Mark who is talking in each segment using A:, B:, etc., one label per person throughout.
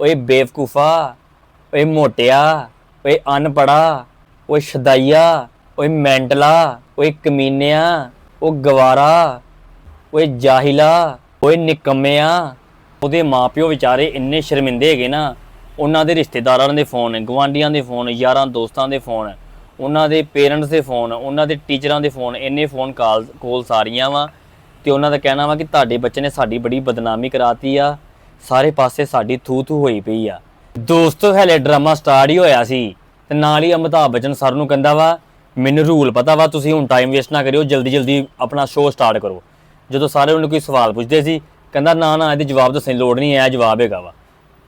A: ਓਏ ਬੇਵਕੂਫਾ, ਓਏ ਮੋਟਿਆ, ਓਏ ਅਨਪੜਾ, ਓਏ ਸ਼ਦਾਈਆ, ਓਏ ਮੈਂਟਲਾ ਓਏ ਕਮੀਨਿਆ ਉਹ ਗਵਾਰਾ, ਓਏ ਜਾਹਿਲਾ, ਓਏ ਨਿਕੰਮਿਆ। ਉਹਦੇ ਮਾਪਿਓ ਵਿਚਾਰੇ ਇੰਨੇ ਸ਼ਰਮਿੰਦੇ ਹੈਗੇ ਨਾ, ਉਹਨਾਂ ਦੇ ਰਿਸ਼ਤੇਦਾਰਾਂ ਦੇ ਫੋਨ ਗਵਾਂਡੀਆਂ ਦੇ ਫੋਨ, ਯਾਰਾਂ ਦੋਸਤਾਂ ਦੇ ਫੋਨ, ਉਹਨਾਂ ਦੇ ਪੇਰੈਂਟਸ ਦੇ ਫੋਨ, ਉਹਨਾਂ ਦੇ ਟੀਚਰਾਂ ਦੇ ਫੋਨ, ਇੰਨੇ ਫੋਨ ਕਾਲ ਕੋਲ ਸਾਰੀਆਂ ਵਾ। ਤੇ ਉਹਨਾਂ ਦਾ ਕਹਿਣਾ ਵਾ ਕਿ ਤੁਹਾਡੇ ਬੱਚੇ ਨੇ ਸਾਡੀ ਬੜੀ ਬਦਨਾਮੀ ਕਰਾਤੀ ਆ। ਸਾਰੇ ਪਾਸੇ ਸਾਡੀ ਥੂ ਥੂ ਹੋਈ ਪਈ ਆ। ਦੋਸਤੋ, ਹਲੇ ਡਰਾਮਾ ਸਟਾਰਟ ਹੀ ਹੋਇਆ ਸੀ ਤੇ ਨਾਲ ਹੀ ਅਮਿਤਾਭ ਬੱਚਨ ਸਰ ਨੂੰ ਕਹਿੰਦਾ ਵਾ, ਮੈਨੂੰ ਰੂਲ ਪਤਾ ਵਾ, ਤੁਸੀਂ ਹੁਣ ਟਾਈਮ ਵੇਸਟ ਨਾ ਕਰਿਓ, ਜਲਦੀ ਜਲਦੀ ਆਪਣਾ ਸ਼ੋਅ ਸਟਾਰਟ ਕਰੋ। ਜਦੋਂ ਸਾਰੇ ਉਹਨੂੰ ਕੋਈ ਸਵਾਲ ਪੁੱਛਦੇ ਸੀ, ਕਹਿੰਦਾ, ਨਾ ਨਾ, ਇਹਦੇ ਜਵਾਬ ਦੱਸਣ ਦੀ ਲੋੜ ਨਹੀਂ ਹੈ ਜਵਾਬ ਹੈਗਾ ਵਾ।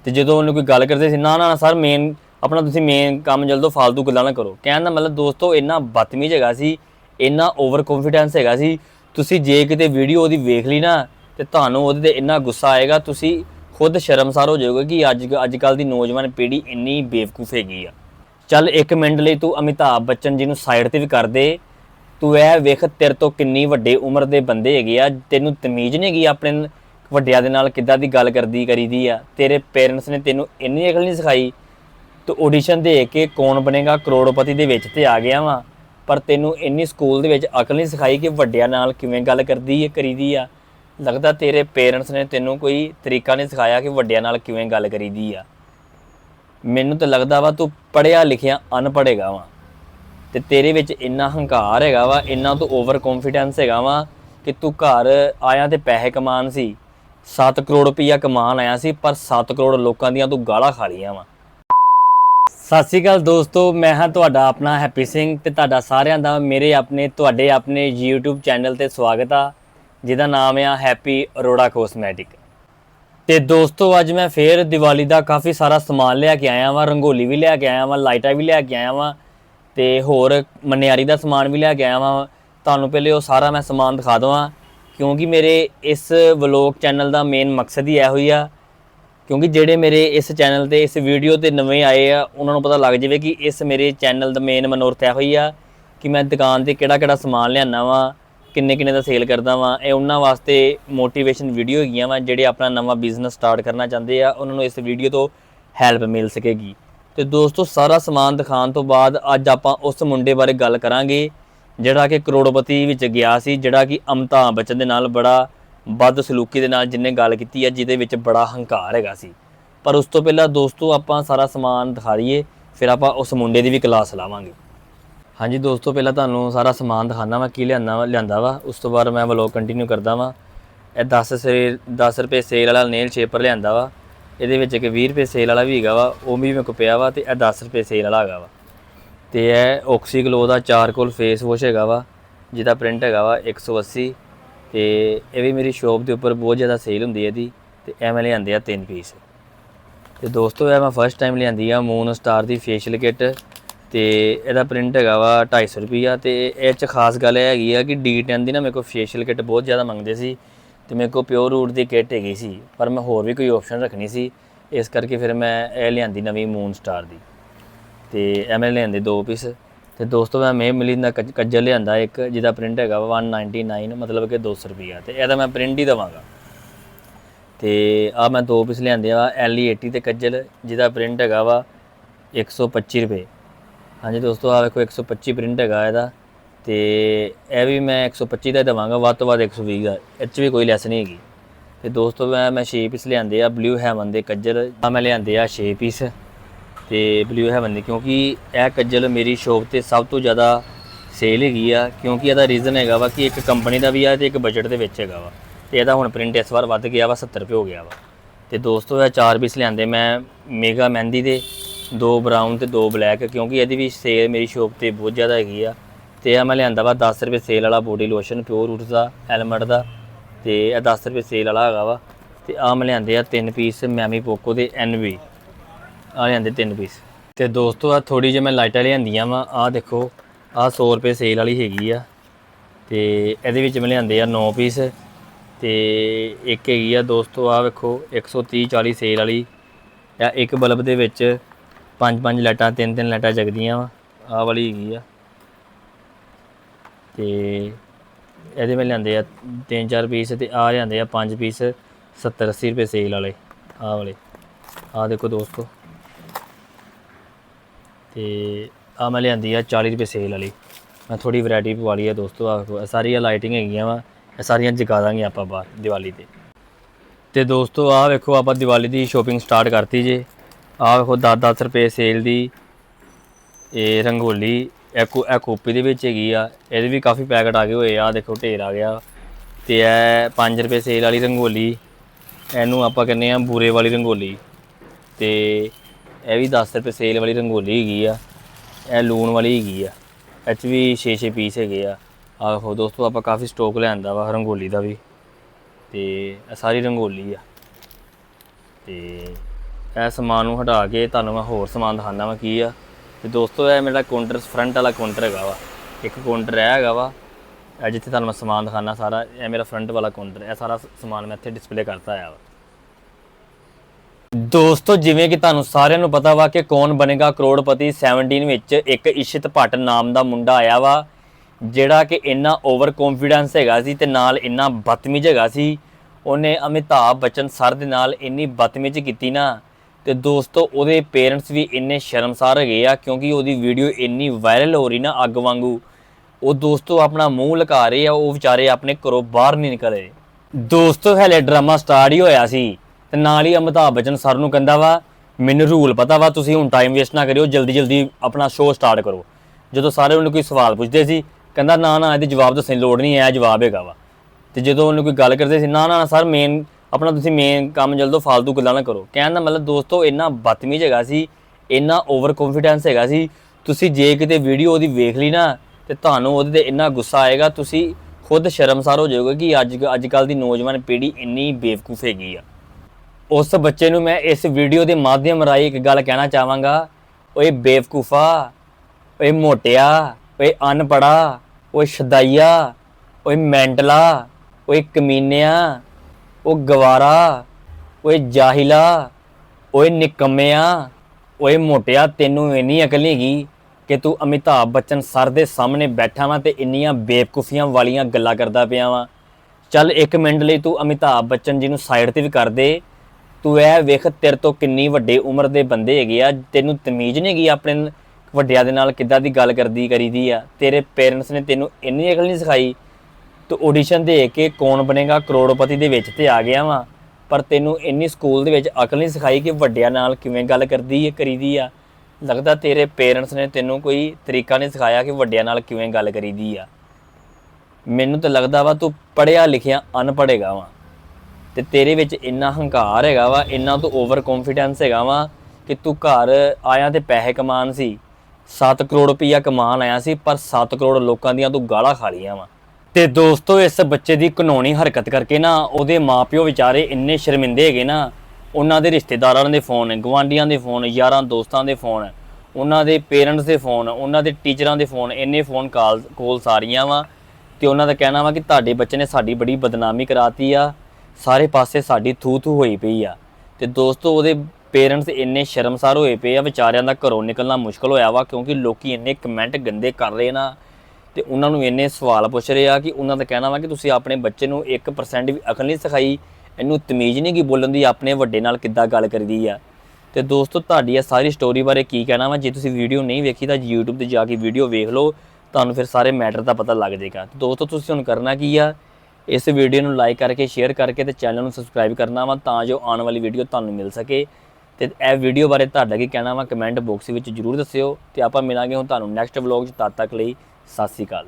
A: ਤੇ ਜਦੋਂ ਉਹਨੂੰ ਕੋਈ ਗੱਲ ਕਰਦੇ ਸੀ, ਨਾ ਨਾ ਸਰ ਮੇਨ ਆਪਣਾ ਤੁਸੀਂ ਮੇਨ ਕੰਮ ਜਲਦੋ ਫालतू ਗੱਲਾਂ ਨਾ ਕਰੋ। ਕਹਿਣ ਦਾ ਮਤਲਬ, ਦੋਸਤੋ, ਇੰਨਾ ਬਦਤਮੀਜ਼ ਹੈਗਾ ਸੀ, ਇੰਨਾ ਓਵਰ ਕੌਨਫੀਡੈਂਸ ਹੈਗਾ ਸੀ, ਤੁਸੀਂ ਜੇ ਕਿਤੇ ਵੀਡੀਓ ਉਹਦੀ ਵੇਖ ਲਈ ਨਾ, ਤੇ ਤੁਹਾਨੂੰ ਉਹਦੇ ਤੇ ਇੰਨਾ ਗੁੱਸਾ ਆਏਗਾ, ਤੁਸੀਂ ਖੁਦ ਸ਼ਰਮਸਾਰ ਹੋ ਜਾਓਗੇ ਕਿ ਅੱਜ ਅੱਜ ਕੱਲ ਦੀ ਨੌਜਵਾਨ ਪੀੜ੍ਹੀ ਇੰਨੀ ਬੇਵਕੂਫ ਹੈਗੀ ਆ। ਚੱਲ ਇੱਕ ਮਿੰਟ ਲਈ ਤੂੰ ਅਮਿਤਾਭ ਬੱਚਨ ਜੀ ਨੂੰ ਸਾਈਡ ਤੇ ਵੀ ਕਰ ਦੇ। ਤੂੰ ਇਹ ਵੇਖ ਤੇਰੇ ਤੋਂ ਕਿੰਨੀ ਵੱਡੇ ਉਮਰ ਦੇ ਬੰਦੇ ਹੈਗੇ ਆ। ਤੈਨੂੰ ਤਮੀਜ਼ ਨਹੀਂ ਹੈਗੀ ਆਪਣੇ ਵੱਡਿਆਂ ਦੇ ਨਾਲ ਕਿੱਦਾਂ ਦੀ ਗੱਲ ਕਰਦੀ ਕਰੀਦੀ ਆ। ਤੇਰੇ ਪੇਰੈਂਟਸ ਨੇ ਤੈਨੂੰ ਇੰਨੀ ਅਕਲ ਨਹੀਂ ਸਿਖਾਈ। ਤੂੰ ਆਡੀਸ਼ਨ ਦੇ ਕੇ ਕੌਣ ਬਣੇਗਾ ਕਰੋੜਪਤੀ ਦੇ ਵਿੱਚ ਤੇ ਆ ਗਿਆ ਵਾਂ। ਪਰ ਤੈਨੂੰ ਇੰਨੀ ਸਕੂਲ ਦੇ ਵਿੱਚ ਅਕਲ ਨਹੀਂ ਸਿਖਾਈ ਕਿ ਵੱਡਿਆਂ ਨਾਲ ਕਿਵੇਂ ਗੱਲ ਕਰਦੀ ਹੈ, ਕਰੀਦੀ ਆ। ਲੱਗਦਾ ਤੇਰੇ ਪੇਰੈਂਟਸ ਨੇ ਤੈਨੂੰ ਕੋਈ ਤਰੀਕਾ ਨਹੀਂ ਸਿਖਾਇਆ ਕਿ ਵੱਡਿਆਂ ਨਾਲ ਕਿਵੇਂ ਗੱਲ ਕਰੀਦੀ ਆ। ਮੈਨੂੰ ਤਾਂ ਲੱਗਦਾ ਵਾ ਤੂੰ ਪੜਿਆ ਲਿਖਿਆ ਅਨਪੜ੍ਹੇਗਾ ਵਾ। ਤੇ ਤੇਰੇ ਵਿੱਚ ਇੰਨਾ ਹੰਕਾਰ ਹੈਗਾ ਵਾ, ਇੰਨਾ ਤੂੰ ਓਵਰ ਕੌਨਫੀਡੈਂਸ ਹੈਗਾ ਵਾ ਕਿ ਤੂੰ ਘਰ ਆਇਆ ਤੇ ਪੈਸੇ ਕਮਾਉਣ ਸੀ 7 ਕਰੋੜ ਰੁਪਈਆ ਕਮਾਉਣ ਆਇਆ ਸੀ, ਪਰ 7 ਕਰੋੜ ਲੋਕਾਂ ਦੀਆਂ ਤੂੰ ਗਾਲਾਂ ਖਾ ਲਈਆਂ ਵਾ। ਸਤਿ ਸ਼੍ਰੀ ਅਕਾਲ ਦੋਸਤੋ, ਮੈਂ ਹਾਂ ਤੁਹਾਡਾ ਆਪਣਾ ਹੈਪੀ ਸਿੰਘ ਤੇ ਤੁਹਾਡਾ ਸਾਰਿਆਂ ਦਾ ਮੇਰੇ ਆਪਣੇ, ਤੁਹਾਡੇ ਆਪਣੇ YouTube ਚੈਨਲ ਤੇ ਸਵਾਗਤ ਆ। ਜਿਹਦਾ ਨਾਮ ਆ ਹੈਪੀ ਅਰੋੜਾ ਕੋਸਮੈਟਿਕ ਤੇ ਦੋਸਤੋ, ਅੱਜ ਮੈਂ ਫੇਰ ਦੀਵਾਲੀ ਦਾ ਕਾਫੀ ਸਾਰਾ ਸਮਾਨ ਲਿਆ ਕੇ ਆਇਆ ਵਾਂ, ਰੰਗੋਲੀ ਵੀ ਲਿਆ ਕੇ ਆਇਆ ਵਾਂ, ਲਾਈਟਾਂ ਵੀ ਲਿਆ ਕੇ ਆਇਆ ਵਾਂ, ਤੇ ਹੋਰ ਮਨਿਆਰੀ ਦਾ ਸਮਾਨ ਵੀ ਲਿਆ ਕੇ ਆਇਆ ਵਾਂ। ਤੁਹਾਨੂੰ ਪਹਿਲੇ ਉਹ ਸਾਰਾ ਮੈਂ ਸਮਾਨ ਦਿਖਾ ਦਵਾਂ, ਕਿਉਂਕਿ ਮੇਰੇ ਇਸ ਵਲੌਗ ਚੈਨਲ ਦਾ ਮੇਨ ਮਕਸਦ ਹੀ ਇਹੋ ਹੀ ਆ, ਕਿਉਂਕਿ ਜਿਹੜੇ ਮੇਰੇ ਇਸ ਚੈਨਲ ਤੇ ਇਸ ਵੀਡੀਓ ਤੇ ਨਵੇਂ ਆਏ ਆ, ਉਹਨਾਂ ਨੂੰ ਪਤਾ ਲੱਗ ਜਾਵੇ ਕਿ ਇਸ ਮੇਰੇ ਚੈਨਲ ਦਾ ਮੇਨ ਮਨੋਰਥ ਇਹੋ ਹੀ ਆ ਕਿ ਮੈਂ ਦੁਕਾਨ ਤੇ ਕਿਹੜਾ ਕਿਹੜਾ ਸਮਾਨ ਲਿਆਣਾ ਵਾਂ ਕਿੰਨੇ ਕਿੰਨੇ ਦਾ ਸੇਲ ਕਰਦਾ ਵਾਂ, ਇਹ ਉਹਨਾਂ ਵਾਸਤੇ ਮੋਟੀਵੇਸ਼ਨ ਵੀਡੀਓ ਹੈਗੀਆਂ ਵਾਂ, ਜਿਹੜੇ ਆਪਣਾ ਨਵਾਂ ਬਿਜ਼ਨਸ ਸਟਾਰਟ ਕਰਨਾ ਚਾਹੁੰਦੇ ਆ, ਉਹਨਾਂ ਨੂੰ ਇਸ ਵੀਡੀਓ ਤੋਂ ਹੈਲਪ ਮਿਲ ਸਕੇਗੀ। ਤੇ ਦੋਸਤੋ, ਸਾਰਾ ਸਮਾਨ ਦਿਖਾਉਣ ਤੋਂ ਬਾਅਦ ਅੱਜ ਆਪਾਂ ਉਸ ਮੁੰਡੇ ਬਾਰੇ ਗੱਲ ਕਰਾਂਗੇ, ਜਿਹੜਾ ਕਿ ਕਰੋੜਪਤੀ ਵਿੱਚ ਗਿਆ ਸੀ, ਜਿਹੜਾ ਕਿ ਅਮਤਾਭ ਬੱਚਨ ਦੇ ਨਾਲ ਬੜਾ ਬਦ ਸਲੂਕੀ ਦੇ ਨਾਲ ਜਿੰਨੇ ਗੱਲ ਕੀਤੀ ਹੈ ਜਿਹਦੇ ਵਿੱਚ ਬੜਾ ਹੰਕਾਰ ਹੈਗਾ ਸੀ। ਪਰ ਉਸ ਤੋਂ ਪਹਿਲਾਂ ਦੋਸਤੋ, ਆਪਾਂ ਸਾਰਾ ਸਮਾਨ ਦਿਖਾ ਦਈਏ ਫਿਰ ਆਪਾਂ ਉਸ ਮੁੰਡੇ ਦੀ ਵੀ ਕਲਾਸ ਲਾਵਾਂਗੇ। ਹਾਂਜੀ ਦੋਸਤੋ, ਪਹਿਲਾਂ ਤੁਹਾਨੂੰ ਸਾਰਾ ਸਮਾਨ ਦਿਖਾਣਾ ਵਾ, ਕੀ ਲਿਆਂਦਾ ਵਾ ਲਿਆਂਦਾ ਵਾ। ਉਸ ਤੋਂ ਬਾਅਦ ਮੈਂ ਵਲੌਗ ਕੰਟੀਨਿਊ ਕਰਦਾ ਵਾ। ਇਹ 10 ਸੇ 10 ਰੁਪਏ ਸੇਲ ਵਾਲਾ ਨੇਲ ਸ਼ੇਪਰ ਲਿਆਂਦਾ ਵਾ। ਇਹਦੇ ਵਿੱਚ ਇੱਕ 20 ਰੁਪਏ ਸੇਲ ਵਾਲਾ ਵੀ ਹੈਗਾ ਵਾ। ਉਹ ਵੀ ਮੇਰੇ ਕੋਲ ਪਿਆ ਵਾ ਤੇ ਇਹ 10 ਰੁਪਏ ਸੇਲ ਵਾਲਾ ਹੈਗਾ ਵਾ। ਤੇ ਇਹ ਆਕਸੀ ਗਲੋ ਦਾ ਚਾਰਕੋਲ ਫੇਸ ਵਾਸ਼ ਹੈਗਾ ਵਾ। ਜਿਹਦਾ ਪ੍ਰਿੰਟ ਹੈਗਾ ਵਾ 180 ਤੇ ਇਹ ਵੀ ਮੇਰੀ ਸ਼ਾਪ ਦੇ ਉੱਪਰ ਬਹੁਤ ਜ਼ਿਆਦਾ ਸੇਲ ਹੁੰਦੀ ਹੈ ਇਹਦੀ। ਤੇ ਇਹ ਮੈਂ ਲਿਆਂਦੇ ਆ ਤਿੰਨ ਪੀਸ ਤੇ ਦੋਸਤੋ, ਇਹ ਮੈਂ ਫਸਟ ਟਾਈਮ ਲਿਆਂਦੀ ਆ ਮੂਨ ਸਟਾਰ ਦੀ ਫੇਸ਼ੀਅਲ ਕਿੱਟ ਤੇ ਇਹਦਾ ਪ੍ਰਿੰਟ ਹੈਗਾ ਵਾ 250 ਰੁਪਈਆ ਤੇ ਇਹ ਚ ਖਾਸ ਗੱਲ ਇਹ ਹੈਗੀ ਆ ਕਿ D10 ਦੀ ਨਾ ਮੇਰੇ ਕੋਲ ਫੇਸ਼ੀਅਲ ਕਿੱਟ ਬਹੁਤ ਜ਼ਿਆਦਾ ਮੰਗਦੇ ਸੀ ਤੇ ਮੇਰੇ ਕੋਲ ਪਿਓਰ ਰੂਟ ਦੀ ਕਿੱਟ ਹੈਗੀ ਸੀ, ਪਰ ਮੈਂ ਹੋਰ ਵੀ ਕੋਈ ਆਪਸ਼ਨ ਰੱਖਣੀ ਸੀ। ਇਸ ਕਰਕੇ ਫਿਰ ਮੈਂ ਇਹ ਲਿਆਂਦੀ ਨਵੀਂ ਮੂਨ ਸਟਾਰ ਦੀ। ਤੇ ਇਹ ਮੈਂ ਲਿਆਂਦੇ ਦੋ ਪੀਸ ਤੇ ਦੋਸਤੋ, ਮੈਂ ਮੇ ਮਿਲੀ ਦਾ ਕੱਜ- ਕੱਜਲ ਲਿਆਂਦਾ ਇੱਕ, ਜਿਹਦਾ ਪ੍ਰਿੰਟ ਹੈਗਾ ਵਾ 199 ਮਤਲਬ ਕਿ 200 ਰੁਪਈਆ। ਤੇ ਇਹਦਾ ਮੈਂ ਪ੍ਰਿੰਟ ਹੀ ਦਵਾਂਗਾ। ਤੇ ਆ ਮੈਂ ਦੋ ਪੀਸ ਲਿਆਂਦੇ ਆ LE80 ਤੇ ਕੱਜਲ, ਜਿਹਦਾ ਪ੍ਰਿੰਟ ਹੈਗਾ ਵਾ 125 ਰੁਪਏ। ਹਾਂਜੀ ਦੋਸਤੋ ਆ ਵੇਖੋ 125 ਪ੍ਰਿੰਟ ਹੈਗਾ ਇਹਦਾ ਤੇ ਇਹ ਵੀ ਮੈਂ 125 ਦਾ ਹੀ ਦਵਾਂਗਾ, ਵੱਧ ਤੋਂ ਵੱਧ 120 ਦਾ। ਇਹ 'ਚ ਵੀ ਕੋਈ ਲੈਸ ਨਹੀਂ ਹੈਗੀ। ਤੇ ਦੋਸਤੋ, ਮੈਂ ਮੈਂ 6 ਪੀਸ ਲਿਆਂਦੇ ਆ ਬਲੂ ਹੈਵਨ ਦੇ ਕੱਜਲ। ਆ ਮੈਂ ਲਿਆਂਦੇ ਆ 6 ਪੀਸ ਤੇ ਬਲੂ ਹੈਵਨ ਦੇ, ਕਿਉਂਕਿ ਇਹ ਕੱਜਲ ਮੇਰੀ ਸ਼ੋਪ ਤੇ ਸਭ ਤੋਂ ਜ਼ਿਆਦਾ ਸੇਲ ਹੈਗੀ ਆ, ਕਿਉਂਕਿ ਇਹਦਾ ਰੀਜ਼ਨ ਹੈਗਾ ਵਾ ਕਿ ਇੱਕ ਕੰਪਨੀ ਦਾ ਵੀ ਆ ਤੇ ਇੱਕ ਬਜਟ ਦੇ ਵਿੱਚ ਹੈਗਾ ਵਾ। ਤੇ ਇਹਦਾ ਹੁਣ ਪ੍ਰਿੰਟ ਇਸ ਵਾਰ ਵੱਧ ਗਿਆ ਵਾ 70 ਰੁਪਏ ਹੋ ਗਿਆ ਵਾ। ਤੇ ਦੋਸਤੋ, ਇਹ ਚਾਰ ਪੀਸ ਲਿਆਂਦੇ ਮੈਂ ਮੇਗਾ ਮਹਿੰਦੀ ਦੇ। ਦੋ ਬਰਾਊਨ ਤੇ ਦੋ ਬਲੈਕ ਕਿਉਂਕਿ ਇਹਦੀ ਵੀ ਸੇਲ ਮੇਰੀ ਸ਼ੋਪ ਤੇ ਬਹੁਤ ਜ਼ਿਆਦਾ ਹੈਗੀ ਆ। ਤੇ ਇਹ ਮੈਂ ਲਿਆਂਦਾ ਵਾ 10 ਰੁਪਏ ਸੇਲ ਵਾਲਾ ਬੋਡੀ ਲੋਸ਼ਨ ਪਿਓਰ ਰੂਟ ਦਾ ਐਲਮਟ ਦਾ, ਤੇ ਇਹ 10 ਰੁਪਏ ਸੇਲ ਵਾਲਾ ਹੈਗਾ ਵਾ। ਤੇ ਆ ਮੈਂ ਲਿਆਂਦੇ ਆ ਤਿੰਨ ਪੀਸ ਮੈਮੀ ਪੋਕੋ ਦੇ ਐਨਵੀ। ਆ ਲਿਆਂਦੇ ਤਿੰਨ ਪੀਸ ਤੇ ਦੋਸਤੋ ਆ ਥੋੜੀ ਜਿਹੀ ਮੈਂ ਲਾਈਟਾਂ ਲਿਆਂਦੀਆਂ ਵਾ। ਆ ਦੇਖੋ ਆ 100 ਰੁਪਏ ਸੇਲ ਵਾਲੀ ਹੈਗੀ ਆ। ਤੇ ਇਹਦੇ ਵਿੱਚ ਮੈਂ ਲਿਆਂਦੇ ਆ 9 ਪੀਸ ਤੇ ਇੱਕ ਹੈਗੀ ਆ ਦੋਸਤੋ ਆ ਵੇਖੋ 130 40 ਸੇਲ ਵਾਲੀ। ਆ ਇੱਕ ਬਲਬ ਦੇ ਵਿੱਚ ਪੰਜ ਪੰਜ ਲਾਈਟਾਂ ਤਿੰਨ ਤਿੰਨ ਲਾਈਟਾਂ ਜਗਦੀਆਂ ਵਾ। ਆਹ ਵਾਲੀ ਹੈਗੀ ਆ। ਤੇ ਇਹਦੇ ਮੈਂ ਲਿਆਂਦੇ ਆ ਤਿੰਨ ਚਾਰ ਪੀਸ ਤੇ ਆ ਲਿਆਂਦੇ ਆ ਪੰਜ ਪੀਸ 70 80 ਰੁਪਏ ਸੇਲ ਵਾਲੇ, ਆਹ ਵਾਲੇ। ਆਹ ਦੇਖੋ ਦੋਸਤੋ। ਤੇ ਆ ਮੈਂ ਲਿਆਂਦੀ ਆ 40 ਰੁਪਏ ਸੇਲ ਵਾਲੀ। ਮੈਂ ਥੋੜੀ ਵੈਰਾਈਟੀ ਪਵਾ ਲਈ ਆ ਦੋਸਤੋ ਆ ਇਹ ਸਾਰੀਆਂ ਲਾਈਟਿੰਗ ਹੈਗੀਆਂ ਵਾ, ਇਹ ਸਾਰੀਆਂ ਜਗਾ ਦਾਂਗੇ ਆਪਾਂ ਬਾਹਰ ਦੀਵਾਲੀ ਤੇ। ਤੇ ਦੋਸਤੋ ਆ ਵੇਖੋ ਆਪਾਂ ਦੀਵਾਲੀ ਦੀ ਸ਼ੋਪਿੰਗ ਸਟਾਰਟ ਕਰਤੀ ਜੇ। ਆ ਵੇਖੋ 10-10 ਰੁਪਏ ਸੇਲ ਦੀ ਇਹ ਰੰਗੋਲੀ ਐਕੋ ਕੋ, ਇਹ ਕੋਪੀ ਦੇ ਵਿੱਚ ਹੈਗੀ ਆ। ਇਹਦੇ ਵੀ ਕਾਫੀ ਪੈਕਟ ਆ ਗਏ ਹੋਏ ਆ ਦੇਖੋ ਢੇਰ ਆ ਗਿਆ। ਤੇ ਇਹ 5 ਰੁਪਏ ਸੇਲ ਵਾਲੀ ਰੰਗੋਲੀ, ਇਹਨੂੰ ਆਪਾਂ ਕਹਿੰਦੇ ਆ ਬੂਰੇ ਵਾਲੀ ਰੰਗੋਲੀ। ਤੇ ਇਹ ਵੀ 10 ਰੁਪਏ ਸੇਲ ਵਾਲੀ ਰੰਗੋਲੀ ਹੈਗੀ ਆ, ਇਹ ਲੂਣ ਵਾਲੀ ਹੈਗੀ ਆ। ਇਹ 'ਚ ਵੀ 6-6 ਪੀਸ ਹੈਗੇ ਆ। ਆਹੋ ਦੋਸਤੋ, ਆਪਾਂ ਕਾਫੀ ਸਟਾਕ ਲਿਆਂਦਾ ਵਾ ਰੰਗੋਲੀ ਦਾ ਵੀ। ਤੇ ਇਹ ਸਾਰੀ ਰੰਗੋਲੀ ਆ। ਤੇ ਇਹ ਸਮਾਨ ਨੂੰ ਹਟਾ ਕੇ ਤੁਹਾਨੂੰ ਮੈਂ ਹੋਰ ਸਮਾਨ ਦਿਖਾਉਂਦਾ ਵਾਂ ਕੀ ਆ। ਤੇ ਦੋਸਤੋ, ਇਹ ਮੇਰਾ ਕਾਊਂਟਰ ਫਰੰਟ ਵਾਲਾ ਕਾਊਂਟਰ ਹੈਗਾ ਵਾ। ਇੱਕ ਕਾਊਂਟਰ ਇਹ ਹੈਗਾ ਵਾ, ਇਹ ਜਿੱਥੇ ਤੁਹਾਨੂੰ ਮੈਂ ਸਮਾਨ ਦਿਖਾਣਾ ਸਾਰਾ, ਇਹ ਮੇਰਾ ਫਰੰਟ ਵਾਲਾ ਕਾਊਂਟਰ, ਇਹ ਸਾਰਾ ਸਮਾਨ ਮੈਂ ਇੱਥੇ ਡਿਸਪਲੇ ਕਰਤਾ ਆਇਆ ਵਾ। ਦੋਸਤੋ, ਜਿਵੇਂ ਕਿ ਤੁਹਾਨੂੰ ਸਾਰਿਆਂ ਨੂੰ ਪਤਾ ਵਾ ਕਿ ਕੌਣ ਬਣੇਗਾ ਕਰੋੜਪਤੀ 17 ਵਿੱਚ, ਇੱਕ ਇਸ਼ਿਤ ਭੱਟ ਨਾਮ ਦਾ ਮੁੰਡਾ ਆਇਆ ਵਾ, ਜਿਹੜਾ ਕਿ ਇੰਨਾ ਓਵਰ ਕੌਨਫੀਡੈਂਸ ਹੈਗਾ ਸੀ ਤੇ ਨਾਲ ਇੰਨਾ ਬਦਤਮੀਜ਼ ਹੈਗਾ ਸੀ। ਉਹਨੇ ਅਮਿਤਾਭ ਬੱਚਨ ਸਰ ਦੇ ਨਾਲ ਇੰਨੀ ਬਦਤਮੀਜ਼ ਕੀਤੀ ਨਾ ਤੇ ਦੋਸਤੋ, ਉਹਦੇ ਪੇਰੈਂਟਸ ਵੀ ਇੰਨੇ ਸ਼ਰਮਸਾਰ ਹੈਗੇ ਆ ਕਿਉਂਕਿ ਉਹਦੀ ਵੀਡੀਓ ਇੰਨੀ ਵਾਇਰਲ ਹੋ ਰਹੀ ਨਾ ਅੱਗ ਵਾਂਗੂ। ਉਹ ਦੋਸਤੋ ਆਪਣਾ ਮੂੰਹ ਲੁਕਾ ਰਹੇ ਆ, ਉਹ ਵਿਚਾਰੇ ਆਪਣੇ ਘਰੋਂ ਬਾਹਰ ਨਹੀਂ ਨਿਕਲ ਰਹੇ। ਦੋਸਤੋ, ਹਲੇ ਡਰਾਮਾ ਸਟਾਰਟ ਹੀ ਹੋਇਆ ਸੀ ਤੇ ਨਾਲ ਹੀ ਅਮਿਤਾਭ ਬੱਚਨ ਸਰ ਨੂੰ ਕਹਿੰਦਾ ਵਾ, ਮੈਨੂੰ ਰੂਲ ਪਤਾ ਵਾ, ਤੁਸੀਂ ਹੁਣ ਟਾਈਮ ਵੇਸਟ ਨਾ ਕਰਿਓ ਜਲਦੀ ਜਲਦੀ ਆਪਣਾ ਸ਼ੋਅ ਸਟਾਰਟ ਕਰੋ। ਜਦੋਂ ਸਾਰੇ ਉਹਨੂੰ ਕੋਈ ਸਵਾਲ ਪੁੱਛਦੇ ਸੀ, ਕਹਿੰਦਾ, ਨਾ ਨਾ, ਇਹਦੇ ਜਵਾਬ ਦੱਸਣ ਦੀ ਲੋੜ ਨਹੀਂ ਹੈ ਜਵਾਬ ਹੈਗਾ ਵਾ। ਤੇ ਜਦੋਂ ਉਹਨੂੰ ਕੋਈ ਗੱਲ ਕਰਦੇ ਸੀ, ਨਾ ਨਾ ਸਰ ਮੇਨ ਆਪਣਾ ਤੁਸੀਂ ਮੇਨ ਕੰਮ ਜਲਦੋ ਫालतू ਗੱਲਾਂ ਨਾ ਕਰੋ। ਕਹਿਣ ਦਾ ਮਤਲਬ ਦੋਸਤੋ, ਇੰਨਾ ਬਦਤਮੀਜ਼ ਹੈਗਾ ਸੀ, ਇੰਨਾ ਓਵਰ ਕੌਨਫੀਡੈਂਸ ਹੈਗਾ ਸੀ, ਤੁਸੀਂ ਜੇ ਕਿਤੇ ਵੀਡੀਓ ਉਹਦੀ ਵੇਖ ਲਈ ਨਾ, ਤੇ ਤੁਹਾਨੂੰ ਉਹਦੇ ਤੇ ਇੰਨਾ ਗੁੱਸਾ ਆਏਗਾ, ਤੁਸੀਂ ਖੁਦ ਸ਼ਰਮਸਾਰ ਹੋ ਜਾਓਗੇ ਕਿ ਅੱਜ ਅੱਜ ਕੱਲ ਦੀ ਨੌਜਵਾਨ ਪੀੜ੍ਹੀ ਇੰਨੀ ਬੇਵਕੂਫ ਹੈਗੀ ਆ। ਉਸ ਬੱਚੇ ਨੂੰ ਮੈਂ ਇਸ ਵੀਡੀਓ ਦੇ ਮਾਧਿਅਮ ਰਾਹੀਂ ਇੱਕ ਗੱਲ ਕਹਿਣਾ ਚਾਹਾਂਗਾ, ਓਏ ਬੇਵਕੂਫਾ, ਓਏ ਮੋਟਿਆ, ਓਏ ਅਨਪੜਾ ਓਏ ਸ਼ਦਾਈਆ, ਓਏ ਮੈਂਟਲਾ, ਓਏ ਕਮੀਨਿਆ ਉਹ ਗਵਾਰਾ, ਓਏ ਜਾਹਿਲਾ, ਓਏ ਨਿਕੰਮਿਆ, ਓਏ ਮੋਟਿਆ, ਤੈਨੂੰ ਇੰਨੀ ਅਕਲ ਨਹੀਂ ਹੈਗੀ ਕਿ ਤੂੰ ਅਮਿਤਾਭ ਬੱਚਨ ਸਰ ਦੇ ਸਾਹਮਣੇ ਬੈਠਾ ਵਾਂ ਤੇ ਇੰਨੀਆਂ ਬੇਵਕੂਫੀਆਂ ਵਾਲੀਆਂ ਗੱਲਾਂ ਕਰਦਾ ਪਿਆ ਵਾਂ। ਚੱਲ ਇੱਕ ਮਿੰਟ ਲਈ ਤੂੰ ਅਮਿਤਾਭ ਬੱਚਨ ਜੀ ਨੂੰ ਸਾਈਡ ਤੇ ਵੀ ਕਰ ਦੇ। ਤੂੰ ਇਹ ਵੇਖ ਤੇਰੇ ਤੋਂ ਕਿੰਨੀ ਵੱਡੇ ਉਮਰ ਦੇ ਬੰਦੇ ਹੈਗੇ ਆ। ਤੈਨੂੰ ਤਮੀਜ਼ ਨਹੀਂ ਹੈਗੀ ਆਪਣੇ ਵੱਡਿਆਂ ਦੇ ਨਾਲ ਕਿੱਦਾਂ ਦੀ ਗੱਲ ਕਰਦੀ ਕਰੀਦੀ ਆ। ਤੇਰੇ ਪੇਰੈਂਟਸ ਨੇ ਤੈਨੂੰ ਇੰਨੀ ਅਕਲ ਨਹੀਂ ਸਿਖਾਈ ਤੂੰ ਆਡੀਸ਼ਨ ਦੇ ਕੇ ਕੌਣ ਬਣੇਗਾ ਕਰੋੜਪਤੀ ਦੇ ਵਿੱਚ ਤੇ ਆ ਗਿਆ ਵਾ। ਪਰ ਤੈਨੂੰ ਇੰਨੀ ਸਕੂਲ ਦੇ ਵਿੱਚ ਅਕਲ ਨਹੀਂ ਸਿਖਾਈ ਕਿ ਵੱਡਿਆਂ ਨਾਲ ਕਿਵੇਂ ਗੱਲ ਕਰਦੀ ਹੈ, ਕਰੀਦੀ ਆ। ਲੱਗਦਾ ਤੇਰੇ ਪੇਰੈਂਟਸ ਨੇ ਤੈਨੂੰ ਕੋਈ ਤਰੀਕਾ ਨਹੀਂ ਸਿਖਾਇਆ ਕਿ ਵੱਡਿਆਂ ਨਾਲ ਕਿਵੇਂ ਗੱਲ ਕਰੀਦੀ ਆ। ਮੈਨੂੰ ਤਾਂ ਲੱਗਦਾ ਵਾ ਤੂੰ ਪੜਿਆ ਲਿਖਿਆ ਅਨਪੜ੍ਹ ਹੈਗਾ ਵਾ। ਤੇ ਤੇਰੇ ਵਿੱਚ ਇੰਨਾ ਹੰਕਾਰ ਹੈਗਾ ਵਾ, ਇੰਨਾ ਤੂੰ ਓਵਰ ਕੌਨਫੀਡੈਂਸ ਹੈਗਾ ਵਾ ਕਿ ਤੂੰ ਘਰ ਆਇਆ ਤੇ ਪੈਸੇ ਕਮਾਉਣ ਸੀ। 7 ਕਰੋੜ ਰੁਪਈਆ ਕਮਾਉਣ ਆਇਆ ਸੀ, ਪਰ 7 ਕਰੋੜ ਲੋਕਾਂ ਦੀਆਂ ਤੂੰ ਗਾਲਾਂ ਖਾ ਲੀਆਂ ਵਾ। ਤੇ ਦੋਸਤੋ, ਇਸ ਬੱਚੇ ਦੀ ਕਾਨੂੰਨੀ ਹਰਕਤ ਕਰਕੇ ਨਾ ਉਹਦੇ ਮਾਪਿਓ ਵਿਚਾਰੇ ਇੰਨੇ ਸ਼ਰਮਿੰਦੇ ਹੈਗੇ ਨਾ, ਉਹਨਾਂ ਦੇ ਰਿਸ਼ਤੇਦਾਰਾਂ ਦੇ ਫੋਨ ਗਵਾਂਡੀਆਂ ਦੇ ਫੋਨ, ਯਾਰਾਂ ਦੋਸਤਾਂ ਦੇ ਫੋਨ, ਉਹਨਾਂ ਦੇ ਪੇਰੈਂਟਸ ਦੇ ਫੋਨ, ਉਹਨਾਂ ਦੇ ਟੀਚਰਾਂ ਦੇ ਫੋਨ, ਇੰਨੇ ਫੋਨ ਕਾਲ, ਕੋਲ ਸਾਰੀਆਂ ਵਾ ਤੇ ਉਹਨਾਂ ਦਾ ਕਹਿਣਾ ਵਾ ਕਿ ਤੁਹਾਡੇ ਬੱਚੇ ਨੇ ਸਾਡੀ ਬੜੀ ਬਦਨਾਮੀ ਕਰਾਤੀ ਆ, ਸਾਰੇ ਪਾਸੇ ਸਾਡੀ ਥੂ ਥੂ ਹੋਈ ਪਈ ਆ। ਤੇ ਦੋਸਤੋ, ਉਹਦੇ ਪੇਰੈਂਟਸ ਇੰਨੇ ਸ਼ਰਮਸਾਰ ਹੋਏ ਪਏ ਆ, ਵਿਚਾਰਿਆਂ ਦਾ ਘਰੋਂ ਨਿਕਲਣਾ ਮੁਸ਼ਕਲ ਹੋਇਆ ਵਾ ਕਿਉਂਕਿ ਲੋਕੀ ਇੰਨੇ ਕਮੈਂਟ ਗੰਦੇ ਕਰ ਰਹੇ ਨਾ ਤੇ ਉਹਨਾਂ ਨੂੰ ਇੰਨੇ ਸਵਾਲ ਪੁੱਛ ਰਹੇ ਆ ਕਿ ਉਹਨਾਂ ਦਾ ਕਹਿਣਾ ਵਾ ਕਿ ਤੁਸੀਂ ਆਪਣੇ ਬੱਚੇ ਨੂੰ 1% ਵੀ ਅਕਲ ਨਹੀਂ ਸਿਖਾਈ, ਇਹਨੂੰ ਤਮੀਜ਼ ਨਹੀਂ ਕੀ ਬੋਲਣ ਦੀ, ਆਪਣੇ ਵੱਡੇ ਨਾਲ ਕਿੱਦਾਂ ਗੱਲ ਕਰਦੀ ਆ। ਤੇ ਦੋਸਤੋ, ਤੁਹਾਡੀ ਇਹ ਸਾਰੀ ਸਟੋਰੀ ਬਾਰੇ ਕੀ ਕਹਿਣਾ ਵਾ? ਜੇ ਤੁਸੀਂ ਵੀਡੀਓ ਨਹੀਂ ਵੇਖੀ ਤਾਂ YouTube ਤੇ ਜਾ ਕੇ ਵੀਡੀਓ ਵੇਖ ਲਓ, ਤੁਹਾਨੂੰ ਫਿਰ ਸਾਰੇ ਮੈਟਰ ਦਾ ਪਤਾ ਲੱਗ ਜਾਏਗਾ। ਦੋਸਤੋ, ਤੁਸੀਂ ਹੁਣ ਕਰਨਾ ਕੀ ਆ? ਇਸ ਵੀਡੀਓ ਨੂੰ ਲਾਈਕ ਕਰਕੇ ਸ਼ੇਅਰ ਕਰਕੇ ਤੇ ਚੈਨਲ ਨੂੰ ਸਬਸਕ੍ਰਾਈਬ ਕਰਨਾ ਵਾ ਤਾਂ ਜੋ ਆਉਣ ਵਾਲੀ ਵੀਡੀਓ ਤੁਹਾਨੂੰ ਮਿਲ ਸਕੇ। ਤੇ ਇਹ ਵੀਡੀਓ ਬਾਰੇ ਤੁਹਾਡਾ ਕੀ ਕਹਿਣਾ ਵਾ? ਕਮੈਂਟ ਬਾਕਸ ਵਿੱਚ ਜਰੂਰ ਦੱਸਿਓ। ਤੇ ਆਪਾਂ ਮਿਲਾਂਗੇ ਹੁਣ ਤੁਹਾਨੂੰ ਨੈਕਸਟ ਵਲੌਗ 'ਚ ਤਦ ਤੱਕ ਲਈ। ਸਤਿ ਸ਼੍ਰੀ ਅਕਾਲ।